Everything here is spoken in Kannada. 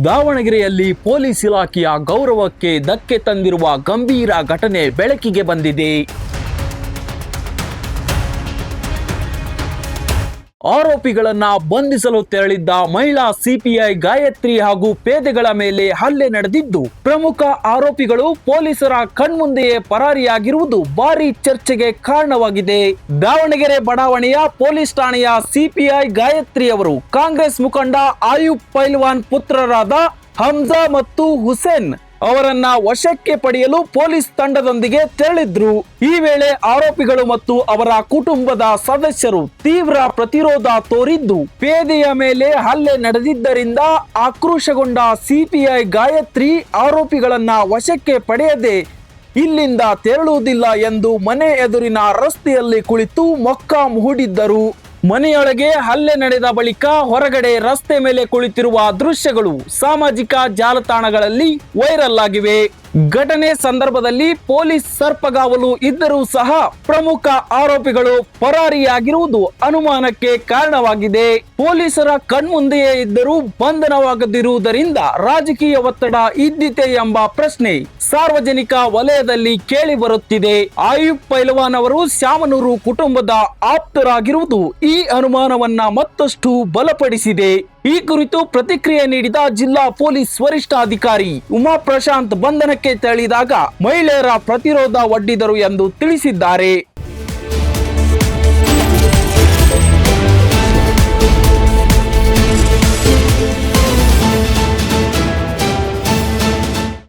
ದಾವಣಗೆರೆಯಲ್ಲಿ ಪೊಲೀಸ್ ಇಲಾಖೆಯ ಗೌರವಕ್ಕೆ ಧಕ್ಕೆ ತಂದಿರುವ ಗಂಭೀರ ಘಟನೆ ಬೆಳಕಿಗೆ ಬಂದಿದೆ. ಆರೋಪಿಗಳನ್ನ ಬಂಧಿಸಲು ತೆರಳಿದ್ದ ಮಹಿಳಾ ಸಿಪಿಐ ಗಾಯತ್ರಿ ಹಾಗೂ ಪೇದೆಗಳ ಮೇಲೆ ಹಲ್ಲೆ ನಡೆದಿದ್ದು, ಪ್ರಮುಖ ಆರೋಪಿಗಳು ಪೊಲೀಸರ ಕಣ್ಮುಂದೆಯೇ ಪರಾರಿಯಾಗಿರುವುದು ಭಾರಿ ಚರ್ಚೆಗೆ ಕಾರಣವಾಗಿದೆ. ದಾವಣಗೆರೆ ಬಡಾವಣೆಯ ಪೊಲೀಸ್ ಠಾಣೆಯ ಸಿಪಿಐ ಗಾಯತ್ರಿ ಅವರು ಕಾಂಗ್ರೆಸ್ ಮುಖಂಡ ಆಯುಬ್ ಪೈಲ್ವಾನ್ ಪುತ್ರರಾದ ಹಮ್ಜಾ ಮತ್ತು ಹುಸೇನ್ ಅವರನ್ನ ವಶಕ್ಕೆ ಪಡೆಯಲು ಪೊಲೀಸ್ ತಂಡದೊಂದಿಗೆ ತೆರಳಿದ್ರು. ಈ ವೇಳೆ ಆರೋಪಿಗಳು ಮತ್ತು ಅವರ ಕುಟುಂಬದ ಸದಸ್ಯರು ತೀವ್ರ ಪ್ರತಿರೋಧ ತೋರಿದ್ದು, ಪೇದೆಯ ಮೇಲೆ ಹಲ್ಲೆ ನಡೆದಿದ್ದರಿಂದ ಆಕ್ರೋಶಗೊಂಡ ಸಿಪಿಐ ಗಾಯತ್ರಿ ಆರೋಪಿಗಳನ್ನ ವಶಕ್ಕೆ ಪಡೆಯದೆ ಇಲ್ಲಿಂದ ತೆರಳುವುದಿಲ್ಲ ಎಂದು ಮನೆ ಎದುರಿನ ರಸ್ತೆಯಲ್ಲಿ ಕುಳಿತು ಮೊಕ್ಕಾಂ ಹೂಡಿದ್ದರು. ಮನೆಯೊಳಗೆ ಹಲ್ಲೆ ನಡೆದ ಬಳಿಕ ಹೊರಗಡೆ ರಸ್ತೆ ಮೇಲೆ ಕುಳಿತಿರುವ ದೃಶ್ಯಗಳು ಸಾಮಾಜಿಕ ಜಾಲತಾಣಗಳಲ್ಲಿ ವೈರಲ್ ಆಗಿವೆ. ಘಟನೆ ಸಂದರ್ಭದಲ್ಲಿ ಪೊಲೀಸ್ ಸರ್ಪಗಾವಲು ಇದ್ದರೂ ಸಹ ಪ್ರಮುಖ ಆರೋಪಿಗಳು ಪರಾರಿಯಾಗಿರುವುದು ಅನುಮಾನಕ್ಕೆ ಕಾರಣವಾಗಿದೆ. ಪೊಲೀಸರ ಕಣ್ಮುಂದೆಯೇ ಇದ್ದರೂ ಬಂಧನವಾಗದಿರುವುದರಿಂದ ರಾಜಕೀಯ ಒತ್ತಡ ಇದ್ದಿತೆ ಎಂಬ ಪ್ರಶ್ನೆ ಸಾರ್ವಜನಿಕ ವಲಯದಲ್ಲಿ ಕೇಳಿ ಬರುತ್ತಿದೆ. ಆಯುಬ್ ಪೈಲ್ವಾನ್ ಅವರು ಶ್ಯಾಮನೂರು ಕುಟುಂಬದ ಆಪ್ತರಾಗಿರುವುದು ಈ ಅನುಮಾನವನ್ನ ಮತ್ತಷ್ಟು ಬಲಪಡಿಸಿದೆ. ಈ ಕುರಿತು ಪ್ರತಿಕ್ರಿಯೆ ನೀಡಿದ ಜಿಲ್ಲಾ ಪೊಲೀಸ್ ವರಿಷ್ಠಾಧಿಕಾರಿ ಉಮಾ ಪ್ರಶಾಂತ್ ಬಂಧನಕ್ಕೆ ತೆರಳಿದಾಗ ಮಹಿಳೆಯರ ಪ್ರತಿರೋಧ ಒಡ್ಡಿದರು ಎಂದು ತಿಳಿಸಿದ್ದಾರೆ.